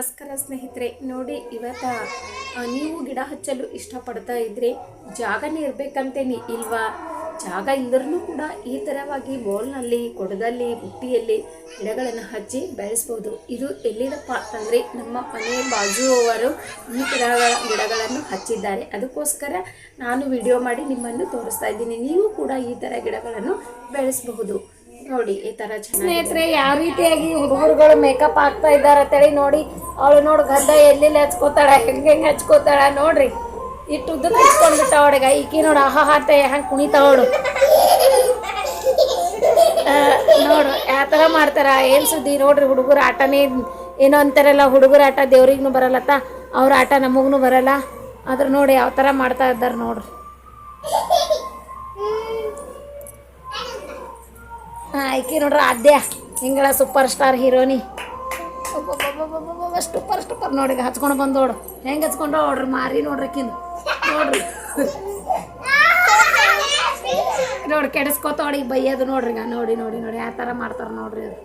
ನಮಸ್ಕಾರ ಸ್ನೇಹಿತರೆ, ನೋಡಿ ಇವತ್ತ ನೀವು ಗಿಡ ಹಚ್ಚಲು ಇಷ್ಟಪಡ್ತಾ ಇದ್ರೆ ಜಾಗನೇ ಇರ್ಬೇಕಂತೇನಿ ಇಲ್ವಾ? ಜಾಗ ಇಲ್ಲದ್ರೂ ಕೂಡ ಈ ಥರವಾಗಿ ಬೋಲ್ನಲ್ಲಿ ಕೊಡದಲ್ಲಿ, ಬುಟ್ಟಿಯಲ್ಲಿ ಗಿಡಗಳನ್ನು ಹಚ್ಚಿ ಬೆಳೆಸ್ಬೋದು. ಇದು ಎಲ್ಲಿದಪ್ಪ ಅಂತಂದರೆ ನಮ್ಮ ಮನೆ ಬಾಜುವವರು ಈ ಥರ ಗಿಡಗಳನ್ನು ಹಚ್ಚಿದ್ದಾರೆ. ಅದಕ್ಕೋಸ್ಕರ ನಾನು ವಿಡಿಯೋ ಮಾಡಿ ನಿಮ್ಮನ್ನು ತೋರಿಸ್ತಾ ಇದ್ದೀನಿ. ನೀವು ಕೂಡ ಈ ಥರ ಗಿಡಗಳನ್ನು ಬೆಳೆಸಬಹುದು. ನೋಡಿ, ಈ ತರ ಸ್ನೇಹಿತರೆ, ಯಾವ ರೀತಿಯಾಗಿ ಹುಡುಗರುಗಳು ಮೇಕಪ್ ಆಗ್ತಾ ಇದ್ದಾರೆ ಅಂತೇಳಿ ನೋಡಿ. ಅವಳು ನೋಡು ಗದ್ದ ಎಲ್ಲೆಲ್ಲಿ ಹಚ್ಕೋತಾಳ, ಹೆಂಗೆ ಹೆಂಗೆ ಹಚ್ಕೋತಾಳ ನೋಡ್ರಿ. ಇಟ್ಟು ಉದ್ದಕ್ಕೆ ಹಚ್ಕೊಂಡ್ಬಿಟ್ಟ ಅವಳಿಗೆ. ಈಕಿ ನೋಡು ಆಹಾ ಹಾತ ಹಂಗೆ ಕುಣಿತಾವಳು ನೋಡು ಯಾವ ಥರ ಮಾಡ್ತಾರ? ಏನು ಸುದ್ದಿ? ನೋಡ್ರಿ, ಹುಡುಗರ ಆಟನೇ ಏನೋ ಅಂತಾರಲ್ಲ, ಹುಡುಗರ ಆಟ ದೇವ್ರಿಗೂ ಬರಲ್ಲತ್ತ, ಅವ್ರ ಆಟ ನಮಗೂ ಬರಲ್ಲ. ಆದ್ರೆ ನೋಡಿ ಯಾವ ಥರ ಮಾಡ್ತಾ ಇದ್ದಾರೆ ನೋಡ್ರಿ. ಹಾಂ ಐಕಿ ನೋಡ್ರಿ ಆದ್ಯ ಹಿಂಗಳ ಸೂಪರ್ ಸ್ಟಾರ್ ಹೀರೋನಿ ಸೂಪರ್ ಸೂಪರ್ ನೋಡಿ ಹಚ್ಕೊಂಡು ಬಂದೋಡು ಹೆಂಗೆ ಹಚ್ಕೊಂಡು ನೋಡ್ರಿ ಮಾರಿ ನೋಡ್ರಿ ಆಕಿಂದು ನೋಡ್ರಿ. ನೋಡಿ ಕೆಡಿಸ್ಕೋತೋಡಿ ಬೈಯೋದು ನೋಡ್ರಿ ನೋಡಿ ನೋಡಿ ನೋಡಿ ಆ ಥರ ಮಾಡ್ತಾರೆ ನೋಡ್ರಿ ಅದು.